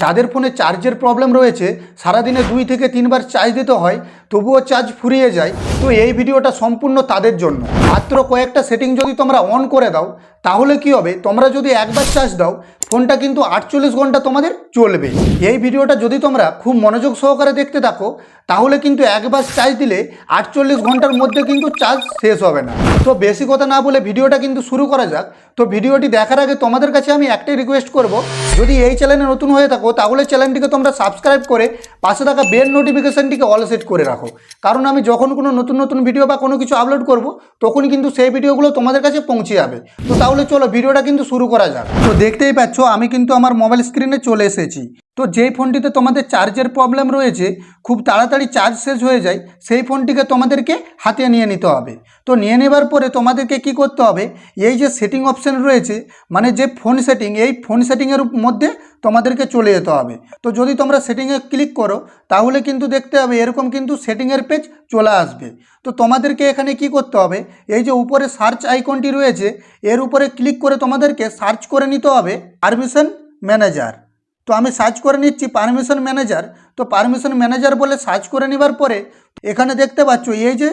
যাদের ফোনে চার্জের প্রবলেম রয়েছে, সারাদিনে দুই থেকে তিনবার চার্জ দিতে হয়, তবুও চার্জ ফুরিয়ে যায়। তো এই ভিডিওটা সম্পূর্ণ তাদের জন্য। মাত্র কয়েকটা সেটিং যদি তোমরা অন করে দাও, তাহলে কি হবে? তোমরা যদি একবার চার্জ দাও ফোনটা কিন্তু আটচল্লিশ ঘণ্টা তোমাদের চলবে। এই ভিডিওটা যদি তোমরা খুব মনোযোগ সহকারে দেখতে থাকো, তাহলে কিন্তু একবার চার্জ দিলে আটচল্লিশ ঘণ্টার মধ্যে কিন্তু চার্জ শেষ হবে না। তো বেশি কথা না বলে ভিডিওটা কিন্তু শুরু করা যাক। তো ভিডিওটি দেখার আগে তোমাদের কাছে আমি একটাই রিকোয়েস্ট করব, যদি এই চ্যানেলে নতুন হয়ে থাকো, তাহলে চ্যানেলটিকে তোমরা সাবস্ক্রাইব করে পাশে থাকা বেল নোটিফিকেশনটিকে অল সেট করে রাখো। কারণ আমি যখন কোনো নতুন নতুন ভিডিও বা কোনো কিছু আপলোড করব, তখনই কিন্তু সেই ভিডিওগুলো তোমাদের কাছে পৌঁছে যাবে। তো তাহলে চলো ভিডিওটা কিন্তু শুরু করা যাক। তো দেখতেই পাচ্ছ আমি কিন্তু আমার মোবাইল স্ক্রিনে চলে এসেছি। তো যেই ফোনটিতে তোমাদের চার্জের প্রবলেম রয়েছে, খুব তাড়াতাড়ি চার্জ শেষ হয়ে যায়, সেই ফোনটিকে তোমাদেরকে হাতে নিয়ে নিতে হবে। তো নিয়ে নেবার পরে তোমাদেরকে কি করতে হবে, এই যে সেটিং অপশান রয়েছে মানে যে ফোন সেটিং এই ফোন সেটিংয়ের মধ্যে তোমাদেরকে চলে যেতে হবে। তো যদি তোমরা সেটিংয়ে ক্লিক করো, তাহলে কিন্তু দেখতে হবে এরকম কিন্তু সেটিংয়ের পেজ চলে আসবে। তো তোমাদেরকে এখানে কি করতে হবে, এই যে উপরে সার্চ আইকনটি রয়েছে, এর উপরে ক্লিক করে তোমাদেরকে সার্চ করে নিতে হবে পারমিশন ম্যানেজার তো আমি সার্চ করে নিচ্ছি পারমিশন ম্যানেজার তো পারমিশন ম্যানেজার বলে সার্চ করে নেবার পরে এখানে দেখতে পাচ্ছ এই যে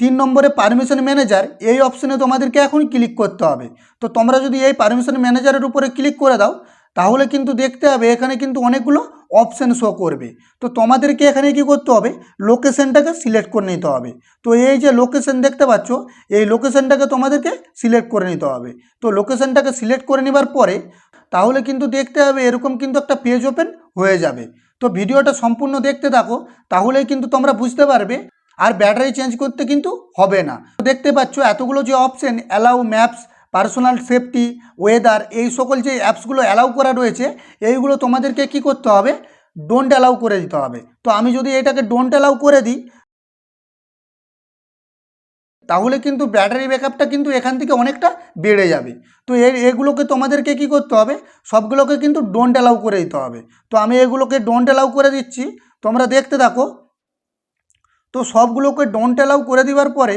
তিন নম্বরে পারমিশন ম্যানেজার এই অপশনে তোমাদেরকে এখন ক্লিক করতে হবে। তো তোমরা যদি এই পারমিশন ম্যানেজারের উপরে ক্লিক করে দাও, তাহলে কিন্তু দেখতে হবে এখানে কিন্তু অনেকগুলো অপশান শো করবে। তো তোমাদেরকে এখানে কি করতে হবে? লোকেশনটাকে সিলেক্ট করে নিতে হবে। তো এই যে লোকেশন দেখতে পাচ্ছ, এই লোকেশনটাকে তোমাদেরকে সিলেক্ট করে নিতে হবে। তো লোকেশনটাকে সিলেক্ট করে নেবার পরে তাহলে কিন্তু দেখতে হবে এরকম কিন্তু একটা পেজ ওপেন হয়ে যাবে। তো ভিডিওটা সম্পূর্ণ দেখতে থাকো, তাহলেই কিন্তু তোমরা বুঝতে পারবে আর ব্যাটারি চেঞ্জ করতে কিন্তু হবে না। দেখতে পাচ্ছ এতগুলো যে option allow maps personal safety weather এই সকল যে অ্যাপসগুলো অ্যালাউ করা রয়েছে, এইগুলো তোমাদেরকে কি করতে হবে? ডোন্ট অ্যালাউ করে দিতে হবে। তো আমি যদি এটাকে ডোন্ট অ্যালাউ করে দিই তাহলে কিন্তু ব্যাটারি ব্যাকআপটা কিন্তু এখান থেকে অনেকটা বেড়ে যাবে। তো এ এগুলোকে তোমাদেরকে কি করতে হবে? সবগুলোকে কিন্তু ডোন্ট অ্যালাউ করে দিতে হবে। তো আমি এগুলোকে ডোন্ট অ্যালাউ করে দিচ্ছি। তোমরা দেখতে থাকো। তো সবগুলোকে ডোন্ট অ্যালাউ করে দেওয়ার পরে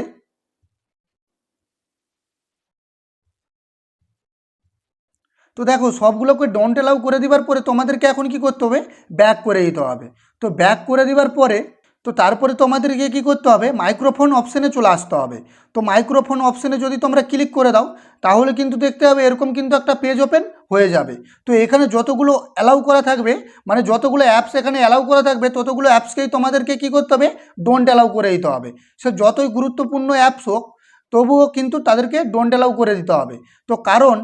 তো দেখো, সবগুলোকে ডোন্ট অ্যালাউ করে দেওয়ার পরে তোমাদেরকে এখন কি করতে হবে? ব্যাক করে দিতে হবে। তো ব্যাক করে দেওয়ার পরে তো তারপরে তোমাদেরকে কী করতে হবে? মাইক্রোফোন অপশানে চলে আসতে হবে। তো মাইক্রোফোন অপশানে যদি তোমরা ক্লিক করে দাও, তাহলে কিন্তু দেখতে হবে এরকম কিন্তু একটা পেজ ওপেন হয়ে যাবে। তো এখানে যতগুলো অ্যালাউ করা থাকবে মানে যতগুলো অ্যাপস এখানে অ্যালাউ করা থাকবে, ততগুলো অ্যাপসকেই তোমাদেরকে কী করতে হবে? ডোন্ট অ্যালাউ করে দিতে হবে। সে যতই গুরুত্বপূর্ণ অ্যাপস হোক, তবুও কিন্তু তাদেরকে ডোন্ট অ্যালাউ করে দিতে হবে। তো কারণ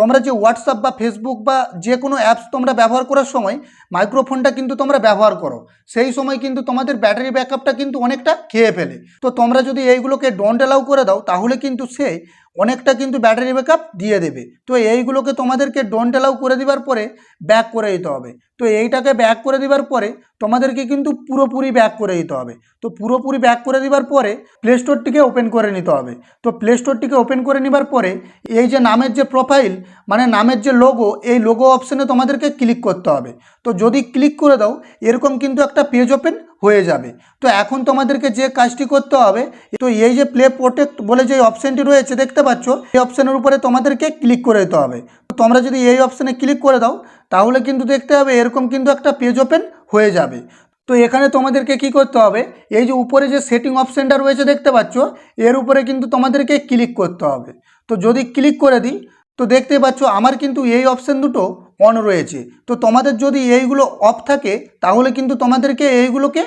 তোমরা যে হোয়াটসঅ্যাপ বা ফেসবুক বা যে কোনো অ্যাপস তোমরা ব্যবহার করার সময় মাইক্রোফোনটা কিন্তু তোমরা ব্যবহার করো। সেই সময় কিন্তু তোমাদের ব্যাটারি ব্যাকআপটা কিন্তু অনেকটা খেয়ে ফেলে। তো তোমরা যদি এইগুলোকে ডোন্ট অ্যালাউ করে দাও, তাহলে কিন্তু সে অনেকটা কিন্তু ব্যাটারি ব্যাকআপ দিয়ে দেবে। তো এইগুলোকে তোমাদেরকে ডোন্ট অ্যালাউ করে দেওয়ার পরে ব্যাক করে দিতে হবে। তো এইটাকে ব্যাক করে দেওয়ার পরে তোমাদেরকে কিন্তু পুরোপুরি ব্যাক করে দিতে হবে। তো পুরোপুরি ব্যাক করে দেওয়ার পরে প্লে স্টোরটিকে ওপেন করে নিতে হবে। তো প্লে স্টোরটিকে ওপেন করে নেবার পরে এই যে নামের যে প্রোফাইল মানে নামের যে লোগো এই লোগো অপশানে তোমাদেরকে ক্লিক করতে হবে। তো যদি ক্লিক করে দাও, এরকম কিন্তু একটা পেজ ওপেন হয়ে যাবে। তো এখন তোমাদেরকে যে কাজটি করতে হবে, তো এই যে প্লে প্রোটেক্ট বলে যে অপশানটি রয়েছে, দেখতে পাচ্ছ, এই অপশানের উপরে তোমাদেরকে ক্লিক করে দিতে হবে। তো তোমরা যদি এই অপশানে ক্লিক করে দাও, তাহলে কিন্তু দেখতে হবে এরকম কিন্তু একটা পেজ ওপেন হয়ে যাবে। তো এখানে তোমাদেরকে কি করতে হবে, এই যে উপরে যে সেটিং অপশানটা রয়েছে, দেখতে পাচ্ছ, এর উপরে কিন্তু তোমাদেরকে ক্লিক করতে হবে। তো যদি ক্লিক করে দিই, তো দেখতে পাচ্ছ, আমার কিন্তু এই অপশান দুটো অন রয়েছে। তো তোমাদের যদি এইগুলো অফ থাকে, তাহলে কিন্তু তোমাদেরকে এইগুলোকে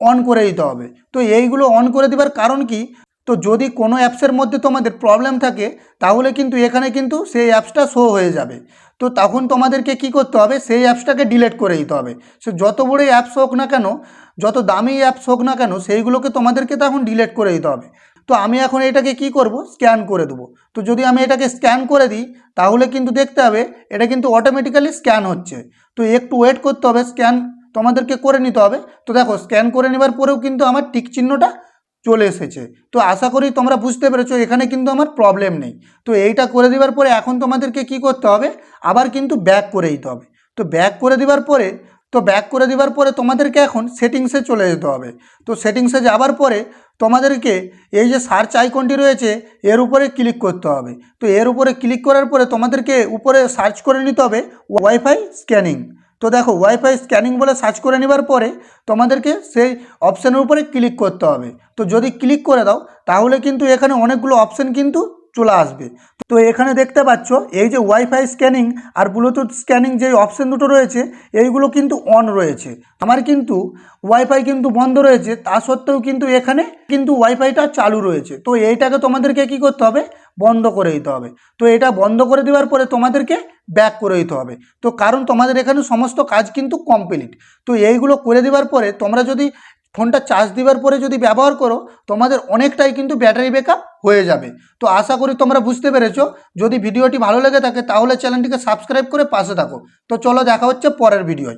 অন করে দিতে হবে। তো এইগুলো অন করে দেওয়ার কারণ কি? তো যদি কোনো অ্যাপসের মধ্যে তোমাদের প্রবলেম থাকে, তাহলে কিন্তু এখানে কিন্তু সেই অ্যাপসটা শো হয়ে যাবে। তো তখন তোমাদেরকে কি করতে হবে? সেই অ্যাপসটাকে ডিলেট করে দিতে হবে। সে যত বড়ই অ্যাপস হোক না কেন, যত দামি অ্যাপস হোক না কেন, সেইগুলোকে তোমাদেরকে তখন ডিলেট করে দিতে হবে। তো আমি এখন এটাকে কি করব? স্ক্যান করে দেবো। তো যদি আমি এটাকে স্ক্যান করে দিই, তাহলে কিন্তু দেখতে হবে, এটা কিন্তু অটোমেটিক্যালি স্ক্যান হচ্ছে। তো একটু ওয়েট করতে হবে স্ক্যান তোমাদেরকে করে নিতে হবে। তো দেখো স্ক্যান করে নেবার পরেও কিন্তু আমার টিক চিহ্নটা চলে এসেছে। তো আশা করি তোমরা বুঝতে পেরেছ, এখানে কিন্তু আমার প্রবলেম নেই। তো এইটা করে দেওয়ার পরে এখন তোমাদেরকে কি করতে হবে? আবার কিন্তু ব্যাক করে দিতে হবে। তো ব্যাক করে দেওয়ার পরে তো ব্যাক করে দেওয়ার পরে তোমাদেরকে এখন সেটিংসে চলে যেতে হবে। তো সেটিংসে যাওয়ার পরে তোমাদেরকে এই যে সার্চ আইকনটি রয়েছে, এর উপরে ক্লিক করতে হবে। তো এর উপরে ক্লিক করার পরে তোমাদেরকে উপরে সার্চ করে নিতে হবে ওয়াইফাই স্ক্যানিং তো দেখো ওয়াইফাই স্ক্যানিং বলে সার্চ করে নেবার পরে তোমাদেরকে সেই অপশানের উপরে ক্লিক করতে হবে। তো যদি ক্লিক করে দাও, তাহলে কিন্তু এখানে অনেকগুলো অপশান কিন্তু চলে আসবে। তো এখানে দেখতে পাচ্ছ, এই যে ওয়াইফাই স্ক্যানিং আর ব্লুটুথ স্ক্যানিং যে অপশান দুটো রয়েছে, এইগুলো কিন্তু অন রয়েছে। আমার কিন্তু ওয়াইফাই কিন্তু বন্ধ রয়েছে, তা সত্ত্বেও কিন্তু এখানে কিন্তু ওয়াইফাইটা চালু রয়েছে। তো এইটাকে তোমাদেরকে কি করতে হবে? বন্ধ করে দিতে হবে। তো এটা বন্ধ করে দেওয়ার পরে তোমাদেরকে ব্যাক করে দিতে হবে। তো কারণ তোমাদের এখানে সমস্ত কাজ কিন্তু কমপ্লিট তো এইগুলো করে দেওয়ার পরে তোমরা যদি ফোনটা চার্জ দেওয়ার পরে যদি ব্যবহার করো, তোমাদের অনেকটাই কিন্তু ব্যাটারি ব্যাকআপ হয়ে যাবে। তো আশা করি তোমরা বুঝতে পেরেছ। যদি ভিডিওটি ভালো লেগে থাকে, তাহলে চ্যানেলটিকে সাবস্ক্রাইব করে পাশে থাকো। তো চলো দেখা হচ্ছে পরের ভিডিওয়